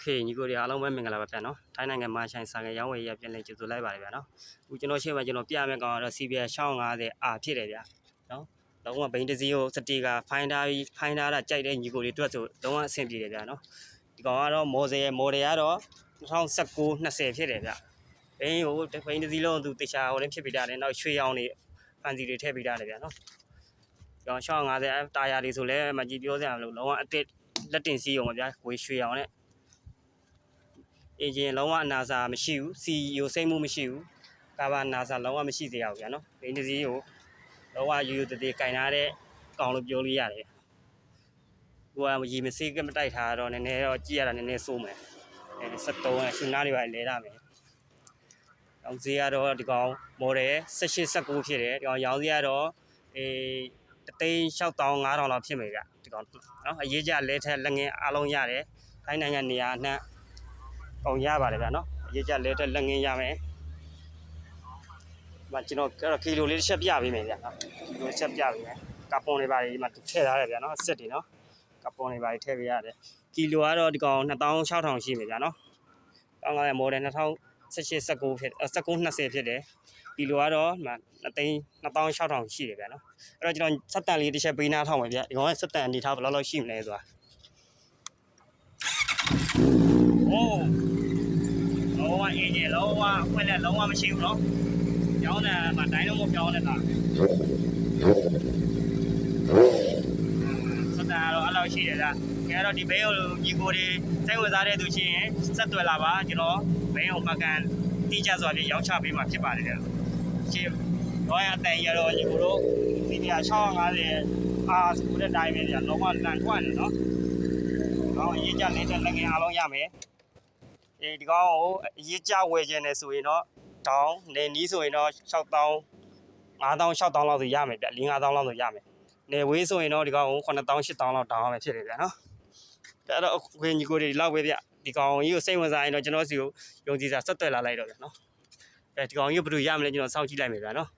เคညီကိုတွေအားလုံးပဲမင်္ဂလာပါဗျာနော်ထိုင်းနိုင်ငံမှာဆိုင်စာငယ်ရောင်းဝယ်ရေးပြန်လည်ကြိုဆိုလိုက်ပါတယ်ဗျာနော်အခုကျွန်တော်ရှေ့မှာကျွန်တော်ပြမယ်ကောင်ကတော့ CBR 650R ဖြစ်တယ်ဗျာနော်လုံးဝဘိန်းတစ်စီးကိုစတီကာဖိုင်းထားပြီးဖိုင်းထားတာကြိုက်တဲ့ညီကိုတွေအတွက်ဆိုလုံးဝအဆင်ပြေတယ်ဗျာနော်ဒီကောင်ကတော့မော်ဇယ်မော်ဒယ်ကတော့2019 20ဖြစ်တယ်ဗျာဘိန်းကိုဘိန်းတစ်စီးလုံးသူတခြားဟိုလည်းဖြစ်ပြီးတာတယ်နောက်ရွှေရောင်တွေဖန်စီတွေထည့်ပြီးတာတယ်ဗျာနော်ကျွန်တော်650တာယာတွေဆိုလဲမကြည့်ပြောစရာမလိုလုံးဝအစ်စ်လက်တင်စီးအောင်ပါဗျာကိုရွှေရောင်နဲ့ အင်ဂျင်လုံးဝအနာစာမရှိဘူးစီယိုစိမ့်မှုမရှိဘူးကာဘာနာစာလုံးဝမရှိသေးရဘူးဗျာနော်ဘိန်းတစ်စီးကိုလုံးဝယူယူတည်တည်ကင်ထားတဲ့ကောင်လို့ပြောလို့ရတယ်ကိုကရီမစေးကမတိုက်ထားတော့နည်းနည်းတော့ကြည့်ရတာနည်းနည်းစိုးမယ်အဲ73ရရှင်နာတွေပါလဲရမယ်အောင်ဈေးကတော့ဒီကောင်မော်ဒယ်18 19ဖြစ်တယ်ဒီကောင်ရောင်းဈေးကတော့အေးတသိန်း6500လောက်ဖြစ်မယ်ဗျဒီကောင်နော်အရေးကြလဲထက်လက်ငင်းအားလုံးရတယ်ခိုင်းနိုင်ငံနေရာအနှံ့ ပုံရပါတယ်ဗျာနော်အရေးကြလဲတဲ့လက်ငင်းရမယ်ဒီမှာကျွန်တော်အဲ့တော့ကီလိုလေးတစ်ချက်ပြပေးမယ်ဗျာနော်ကီလိုတစ်ချက်ပြပေးမယ်ကပွန်တွေပါဒီမှာထည့်ထားတယ်ဗျာနော်အစ်စ်တွေနော်ကပွန်တွေပါထည့်ပေးရတယ်ကီလိုကတော့ဒီကောင်2600ရှိမယ်ဗျာနော်တောင်းလာတဲ့ model 2018 19ဖြစ်19 20ဖြစ်တယ်ကီလိုကတော့ဒီမှာ2သိန်း2600ရှိတယ်ဗျာနော်အဲ့တော့ကျွန်တော်စက်တန်လေးတစ်ချက်ပေးနာထောက်မယ်ဗျာဒီကောင်ကစက်တန်အနေထားဘယ်လောက်လောက်ရှိမလဲဆိုတာโအင်ဂျင်လုံးဝအခွင့်နဲ့လုံးဝမရှိဘူးနော်ကြောင်းတယ်မှာဒိုင်းလုံးမပြောင်းတဲ့လားဆိုတာတော့အဲ့လောက်ရှိတယ်လားကဲတော့ဒီဘဲကိုညီကိုတွေစိတ်ဝင်စားတဲ့သူရှိရင်ဆက်သွယ်လာပါကျွန်တော်ဘဲကိုမှကန်တိကျစွာဖြင့်ရောင်းချပေးမှာဖြစ်ပါတယ်ကွာရှင်တော့ရတဲ့ရတော့ညီကိုတို့ဒီနေရာ650အာဆိုတဲ့အတိုင်းပဲကြာလုံးဝလန်ထွက်နေနော်ဟောအရေးကြနေတဲ့လက်ငယ်အားလုံးရမယ် အေးဒီကောင်ကိုအရေးကြဝယ်ခြင်းနဲ့ဆိုရင်တော့တောင်းနေနီးဆိုရင်တော့6000 5000 6000လောက်ဆိုရမယ်ဗျ4 5000လောက်ဆိုရမယ်နေဝေးဆိုရင်တော့ဒီကောင်ကို9000 8000လောက်တောင်းရမယ်ဖြစ်တယ်ဗျနော်ဒါတော့အခွင့်ညီကိုတွေလောက်ပဲဗျဒီကောင်ကြီးကိုစိတ်ဝင်စားရင်တော့ကျွန်တော်စီကိုယုံကြည်စာဆက်သွယ်လာလိုက်တော့ဗျနော်အဲဒီကောင်ကြီးကိုဘယ်လိုရမလဲကျွန်တော်စောင့်ကြည့်လိုက်မယ်ဗျနော်